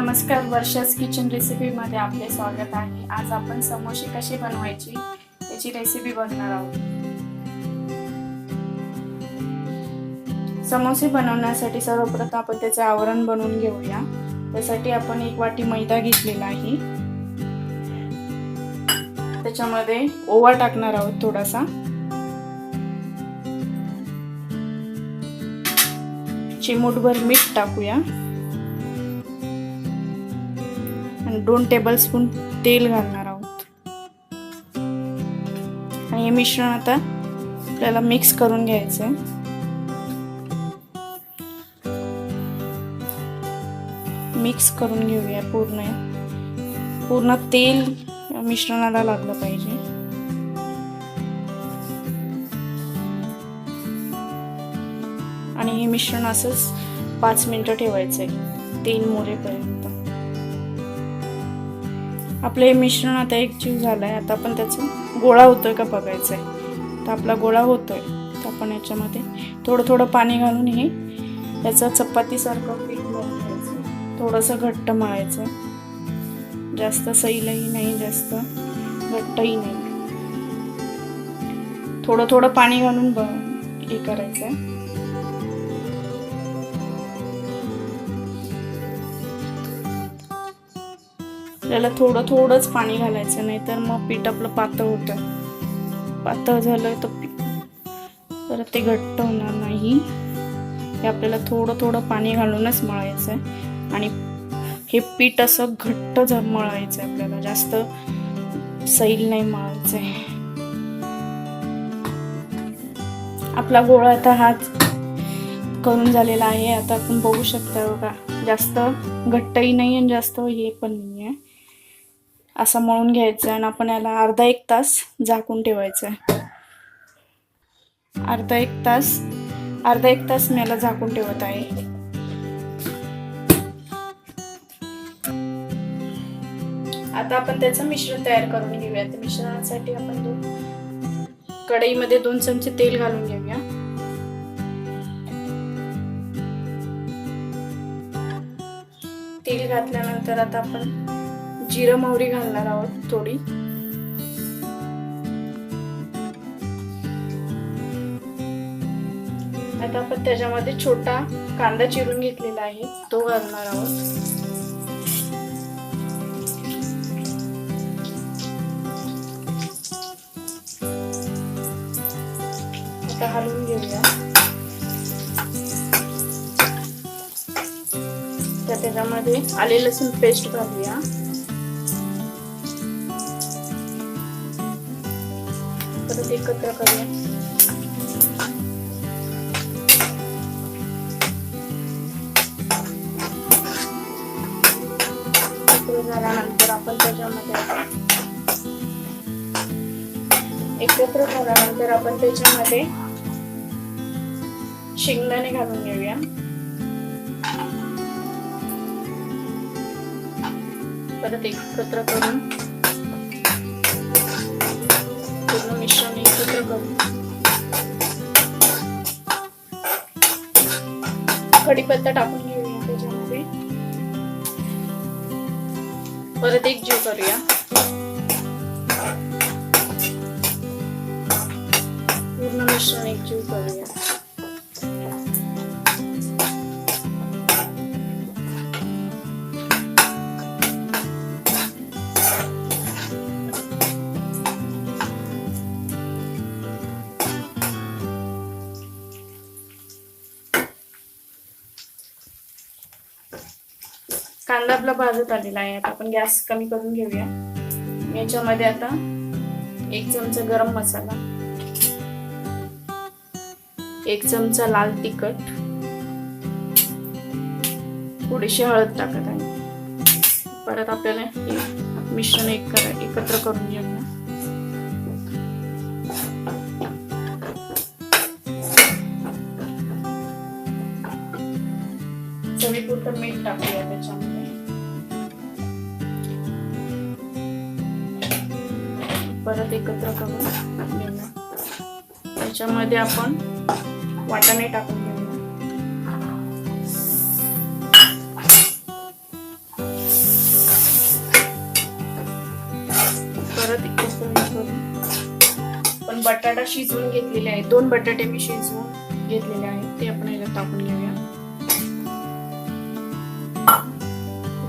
नमस्कार वर्षास किचन रेसिपीमध्ये आपले स्वागत आहे. आज आपण समोसे कसे बनवायची याची रेसिपी बघणार आहोत. समोसे बनवण्यासाठी सर्वप्रथम आपण त्याचे आवरण बनवून घेऊया. त्यासाठी आपण एक वाटी मैदा घेतलेला आहे. त्याच्यामध्ये ओवा टाकणार आहोत थोडासा. चिमूटभर मीठ टाकूया. आणि दोन टेबलस्पून तेल घालणार आहोत. आणि हे मिश्रण आता आपल्याला मिक्स करून घ्यायचं आहे मिक्स करून घेऊया पूर्ण. पूर्ण तेल मिश्रणाला लागलं पाहिजे. आणि हे मिश्रण असंच पाच मिनिटं ठेवायचं आहे तेल मोरेपर्यंत. आपलं हे मिश्रण आता एक जीव आहे आता आपण त्याचा गोळा होतोय का बघायचं आहे तर आपला गोळा होतोय. तर आपण याच्यामध्ये थोडं थोडं पाणी घालून हे याचं चपातीसारखं पीठ घ्यायचं थोडंसं घट्ट मळायचं. जास्त सैलही नाही जास्त घट्टही नाही. थोडं थोडं पाणी घालून ब हे करायचं आहे आपल्याला थोडं थोडंच पाणी घालायचं नाही तर मग पीठ आपलं पातळ होतं. पातळ झालं तर पीठ. परत ते घट्ट होणार नाही. हे आपल्याला थोडं थोडं पाणी घालूनच मळायचं आहे आणि हे पीठ असं घट्ट झ मळायचं आहे आपल्याला. जास्त सैल नाही मळायचं आहे आपला गोळा आता हात करून झालेला आहे. आता आपण बघू शकता बघा. जास्त घट्टही नाही आणि जास्त हे पण नाही आहे असं मळून घ्यायचं आणि आपण याला अर्धा एक तास झाकून ठेवायचं आहे अर्धा एक तास अर्धा एक तास मी याला झाकून ठेवत आहे. आता आपण त्याचं मिश्रण तयार करून घेऊया. त्या मिश्रणासाठी आपण दोन कढईमध्ये दोन चमचे तेल घालून घेऊया. तेल घातल्यानंतर आता आपण जिरं मोहरी घालणार आहोत थोडी. आता आपण त्याच्यामध्ये छोटा कांदा चिरून घेतलेला आहे तो घालणार आहोत. आता हलवून घेऊया. तर त्याच्यामध्ये आले लसूण पेस्ट घालूया. परत एकत्र करूया. एकत्र झाल्यानंतर आपण त्याच्यामध्ये एकत्र झाल्यानंतर आपण त्याच्यामध्ये शेंगदाणे घालून घेऊया. परत एकत्र करून एकत्र कढीपत्ता टाकून घेऊया त्याच्यामध्ये. परत एक जीव करूया. कांदा आपला भाजत आलेला आहे. आता आपण गॅस कमी करून घेऊया. याच्यामध्ये आता एक चमचा गरम मसाला एक चमचा लाल तिखट थोडीशी हळद टाकत आहे. परत आपल्याला हे मिश्रण एक करा एकत्र करून घेऊया. चवीपुरतं मीठ टाकूया त्याच्यामध्ये. परत एकत्र करून घेणार त्याच्यामध्ये आपण वाटाणे टाकून परत एकत्र करून पण बटाटा शिजवून घेतलेले आहे दोन बटाटे मी शिजवून घेतलेले आहेत. ते आपण याला टाकून घेऊया.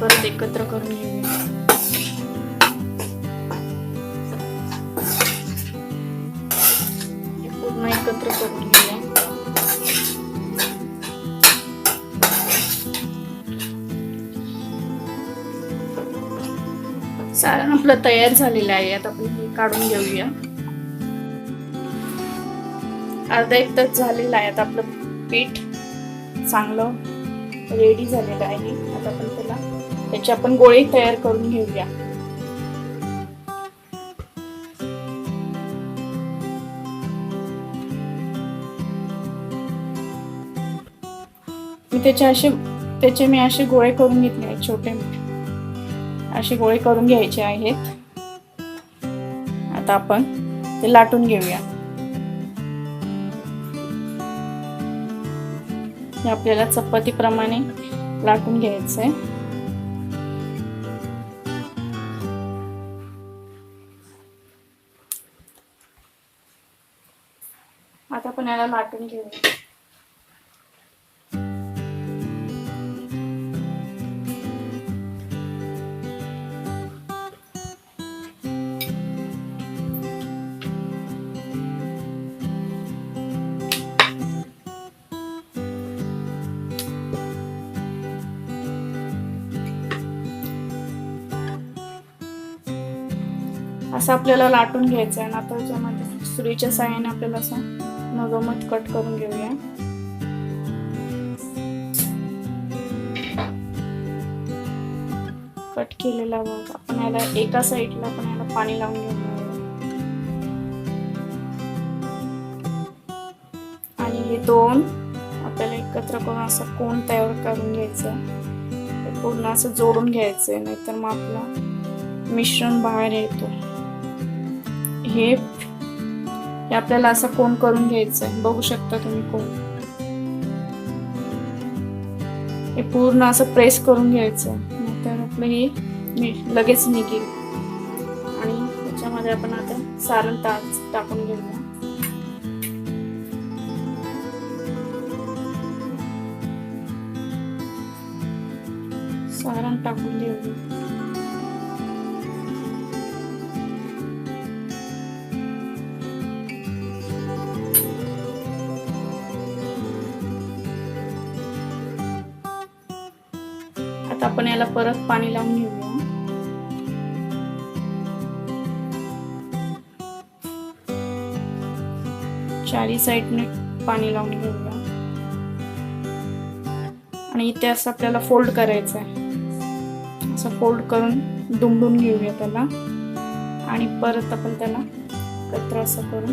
परत एकत्र करून घेऊया. आपलं तयार झालेलं आहे. आता आपण हे काढून घेऊया. अर्धा एक तास झालेला आहे. आता आपलं पीठ चांगलं रेडी झालेलं आहे. आता आपण त्याला त्याचे आपण गोळे तयार करून घेऊया. मी त्याचे असे त्याचे मी असे गोळे करून घेतले आहेत छोटे मोठे. असे गोळे करून घ्यायचे आहेत. आता आपण ते लाटून घेऊया. हे आपल्याला चपातीप्रमाणे लाटून घ्यायचं आहे. आता आपण याला लाटून घेऊया. असं आपल्याला लाटून घ्यायचं आहे ना आता त्याच्यामध्ये सुरीच्या साह्याने आपल्याला असं मगमत कट करून घेऊया. कट केलेला मग आपण याला एका साईडला आपण याला पाणी लावून घेऊया. आणि हे दोन आपल्याला एकत्र करून असं कोण तयार करून घ्यायचं पूर्ण असं जोडून घ्यायचंय नाहीतर मग आपला मिश्रण बाहेर येतो. हे हे आपल्याला असं कोण करून घ्यायचंय? बघू शकता तुम्ही कोण. हे पूर्ण असं प्रेस करून घ्यायचं तर आपलं हे लगेच निघेल. आणि त्याच्यामध्ये आपण आता सारण टा टाकून घेऊया. सारण टाकून घेऊया. आता आपण याला परत पाणी लावून घेऊया. चारी साईडने पाणी लावून घेऊया. आणि इथे असं आपल्याला फोल्ड करायचं आहे. असं फोल्ड करून दुमडून घेऊया त्याला. आणि परत आपण त्याला कत्र असं करून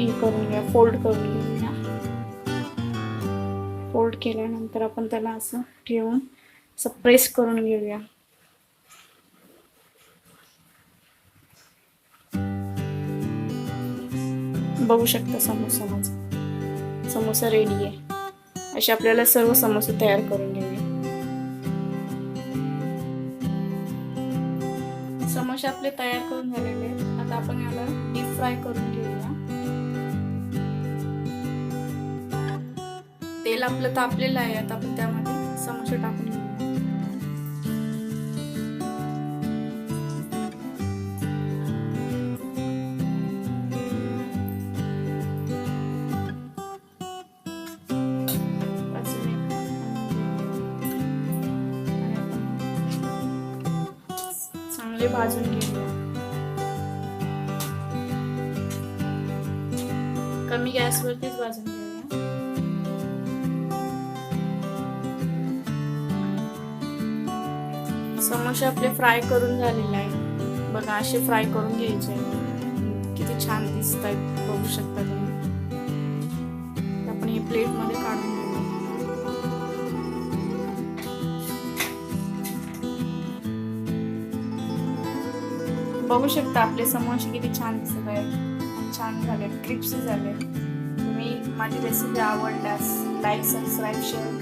हे करून घ्या फोल्ड करून घेऊया फोल्ड केल्यानंतर आपण त्याला असं ठेवून असं प्रेस करून घेऊया. बघू शकता समोसा माझा. समोसा रेडी आहे. असे आपल्याला सर्व समोसे तयार करून घेऊया. समोसे आपले तयार करून झालेले आहेत. आता आपण याला डीप फ्राय करून घेऊया. तेल आपलं तापलेलं आहे आता आपण त्यामध्ये समोसे टाकून चांगले भाजून घेऊया. कमी गॅसवरतीच भाजून समोसे आपले फ्राय करून झालेले आहे बघा असे फ्राय करून घ्यायचे किती छान दिसत आहेत बघू शकता तुम्ही. आपण हे प्लेटमध्ये काढून बघू शकता आपले समोसे किती छान दिसत आहेत. छान झाले क्रिप्सी झाले तुम्ही माझी रेसिपी आवडल्यास लाईक सबस्क्राईब शेअर